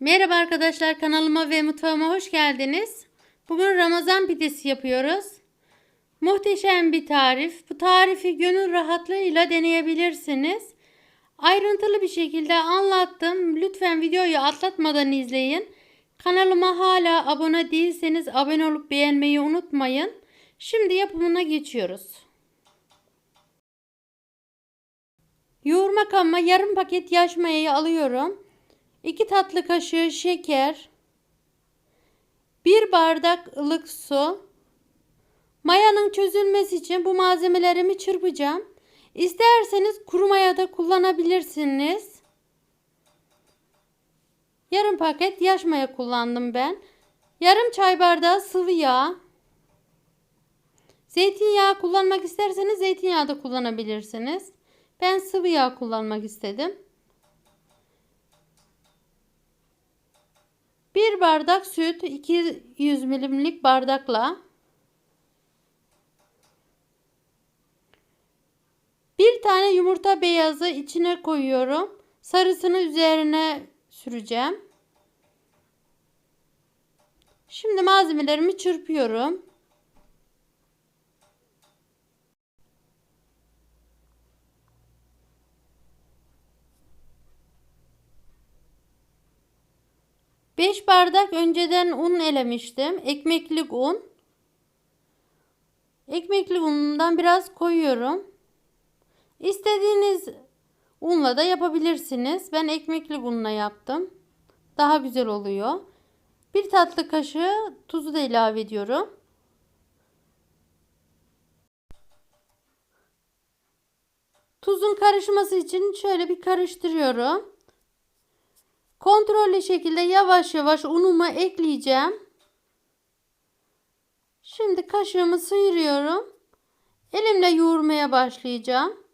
Merhaba arkadaşlar kanalıma ve mutfağıma hoş geldiniz. Bugün Ramazan pidesi yapıyoruz. Muhteşem bir tarif. Bu tarifi gönül rahatlığıyla deneyebilirsiniz. Ayrıntılı bir şekilde anlattım. Lütfen videoyu atlatmadan izleyin. Kanalıma hala abone değilseniz abone olup beğenmeyi unutmayın. Şimdi yapımına geçiyoruz. Yoğurma kabıma yarım paket yaş mayayı alıyorum. 2 tatlı kaşığı şeker, 1 bardak ılık su. Mayanın çözülmesi için bu malzemelerimi çırpacağım. İsterseniz kuru maya da kullanabilirsiniz. Yarım paket yaş maya kullandım ben. Yarım çay bardağı sıvı yağ. Zeytinyağı kullanmak isterseniz zeytinyağı da kullanabilirsiniz. Ben sıvı yağ kullanmak istedim. 1 bardak süt 200 milimlik bardakla bir tane yumurta beyazı içine koyuyorum. Sarısını üzerine süreceğim. Şimdi malzemelerimi çırpıyorum. Beş bardak önceden un elemiştim. Ekmeklik un. Ekmeklik unundan biraz koyuyorum. İstediğiniz unla da yapabilirsiniz. Ben ekmeklik unla yaptım. Daha güzel oluyor. Bir tatlı kaşığı tuzu da ilave ediyorum. Tuzun karışması için şöyle bir karıştırıyorum. Kontrollü şekilde yavaş yavaş unumu ekleyeceğim. Şimdi kaşığımı sıyırıyorum. Elimle yoğurmaya başlayacağım.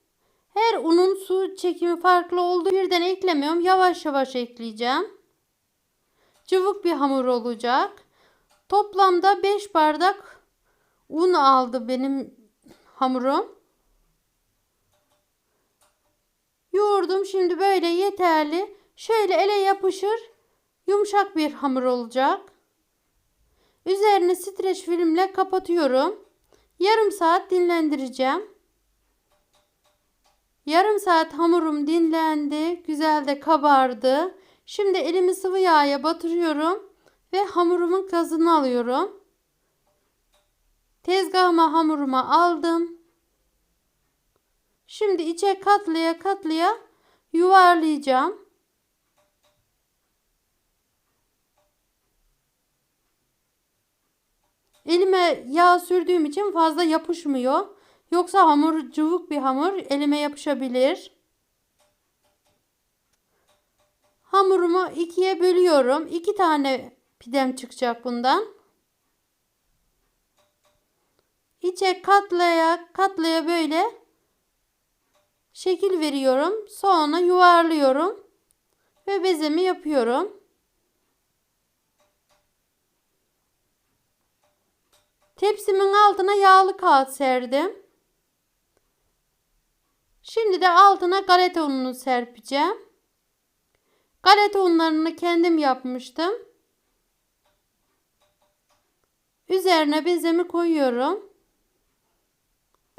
Her unun su çekimi farklı olduğu birden eklemiyorum. Yavaş yavaş ekleyeceğim. Cıvık bir hamur olacak. Toplamda 5 bardak un aldı benim hamurum. Yoğurdum. Şimdi böyle yeterli. Şöyle ele yapışır. Yumuşak bir hamur olacak. Üzerini streç filmle kapatıyorum. Yarım saat dinlendireceğim. Yarım saat hamurum dinlendi. Güzel de kabardı. Şimdi elimi sıvı yağa batırıyorum. Ve hamurumun kazını alıyorum. Tezgahıma hamurumu aldım. Şimdi içe katlaya katlaya yuvarlayacağım. Elime yağ sürdüğüm için fazla yapışmıyor. Yoksa hamur cıvık bir hamur elime yapışabilir. Hamurumu ikiye bölüyorum. İki tane pidem çıkacak bundan. İçe katlaya katlaya böyle şekil veriyorum. Sonra yuvarlıyorum ve bezemi yapıyorum. Tepsimin altına yağlı kağıt serdim. Şimdi de altına galeta ununu serpeceğim. Galeta unlarını kendim yapmıştım. Üzerine bezemi koyuyorum.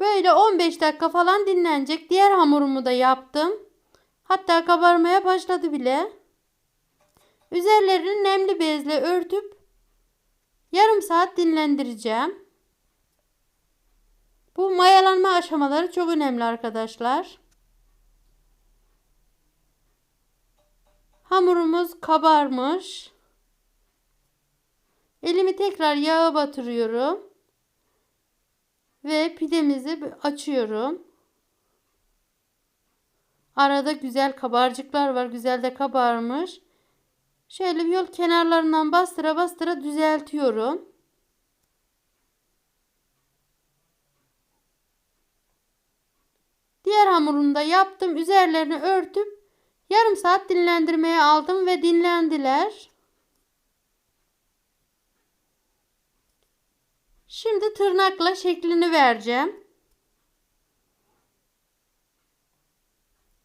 Böyle 15 dakika falan dinlenecek. Diğer hamurumu da yaptım. Hatta kabarmaya başladı bile. Üzerlerini nemli bezle örtüp Yarım saat dinlendireceğim. Bu mayalanma aşamaları çok önemli arkadaşlar. Hamurumuz kabarmış. Elimi tekrar yağa batırıyorum. Ve pidemizi açıyorum. Arada güzel kabarcıklar var. Güzel de kabarmış. Şöyle yol kenarlarından bastıra bastıra düzeltiyorum. Diğer hamurunu da yaptım. Üzerlerini örtüp yarım saat dinlendirmeye aldım ve dinlendiler. Şimdi tırnakla şeklini vereceğim.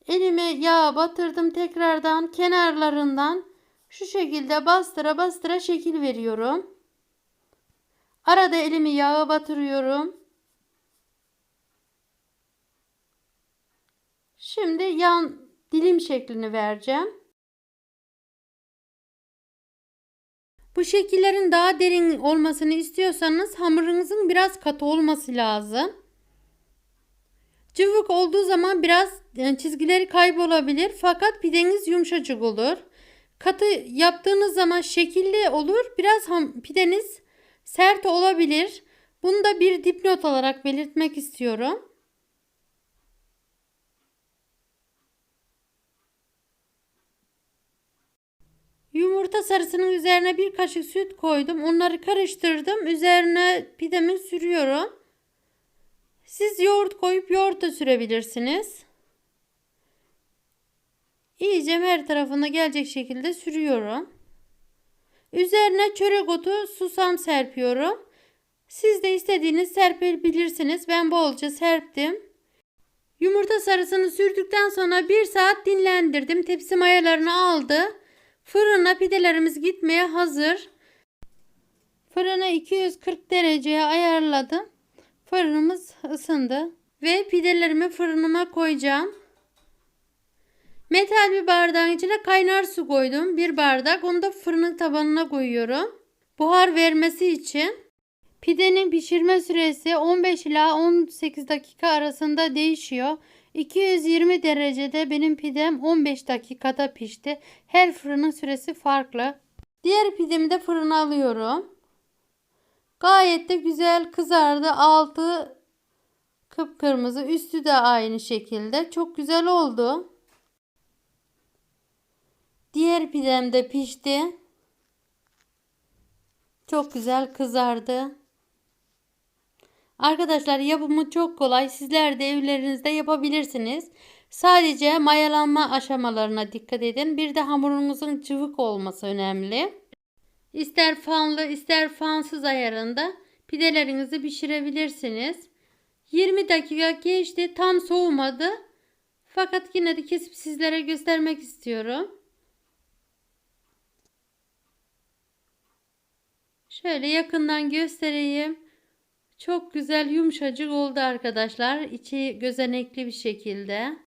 Elime yağ batırdım tekrardan kenarlarından Şu şekilde bastıra bastıra şekil veriyorum. Arada elimi yağa batırıyorum. Şimdi yan dilim şeklini vereceğim. Bu şekillerin daha derin olmasını istiyorsanız hamurunuzun biraz katı olması lazım. Cıvık olduğu zaman biraz e, çizgileri kaybolabilir fakat pideniz yumuşacık olur. Katı yaptığınız zaman şekilli olur. Biraz ham, pideniz sert olabilir. Bunu da bir dipnot olarak belirtmek istiyorum. Yumurta sarısının üzerine bir kaşık süt koydum. Onları karıştırdım. Üzerine pidemi sürüyorum. Siz yoğurt koyup yoğurt da sürebilirsiniz. İyice her tarafına gelecek şekilde sürüyorum. Üzerine çörek otu, susam serpiyorum. Siz de istediğiniz serpebilirsiniz. Ben bolca serptim. Yumurta sarısını sürdükten sonra bir saat dinlendirdim. Tepsi mayalarını aldı. Fırına pidelerimiz gitmeye hazır. Fırını 240 dereceye ayarladım. Fırınımız ısındı. Ve pidelerimi fırınıma koyacağım. Metal bir bardağın içine kaynar su koydum. Bir bardak. Onu da fırının tabanına koyuyorum. Buhar vermesi için. Pidenin pişirme süresi 15 ila 18 dakika arasında değişiyor. 220 derecede benim pidem 15 dakikada pişti. Her fırının süresi farklı. Diğer pidemi de fırına alıyorum. Gayet de güzel kızardı. Altı kıpkırmızı, üstü de aynı şekilde. Çok güzel oldu. Diğer pidem de pişti. Çok güzel kızardı. Arkadaşlar yapımı çok kolay. Sizler de evlerinizde yapabilirsiniz. Sadece mayalanma aşamalarına dikkat edin. Bir de hamurunuzun cıvık olması önemli. İster fanlı ister fansız ayarında pidelerinizi pişirebilirsiniz. 20 dakika geçti. Tam soğumadı. Fakat yine de kesip sizlere göstermek istiyorum. Şöyle yakından göstereyim. Çok güzel yumuşacık oldu arkadaşlar. İçi gözenekli bir şekilde.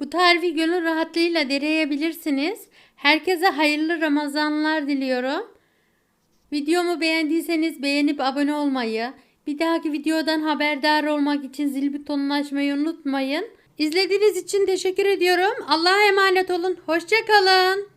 Bu tarifi gönül rahatlığıyla deneyebilirsiniz. Herkese hayırlı Ramazanlar diliyorum. Videomu beğendiyseniz beğenip abone olmayı, bir dahaki videodan haberdar olmak için zil butonunu açmayı unutmayın. İzlediğiniz için teşekkür ediyorum. Allah'a emanet olun. Hoşçakalın.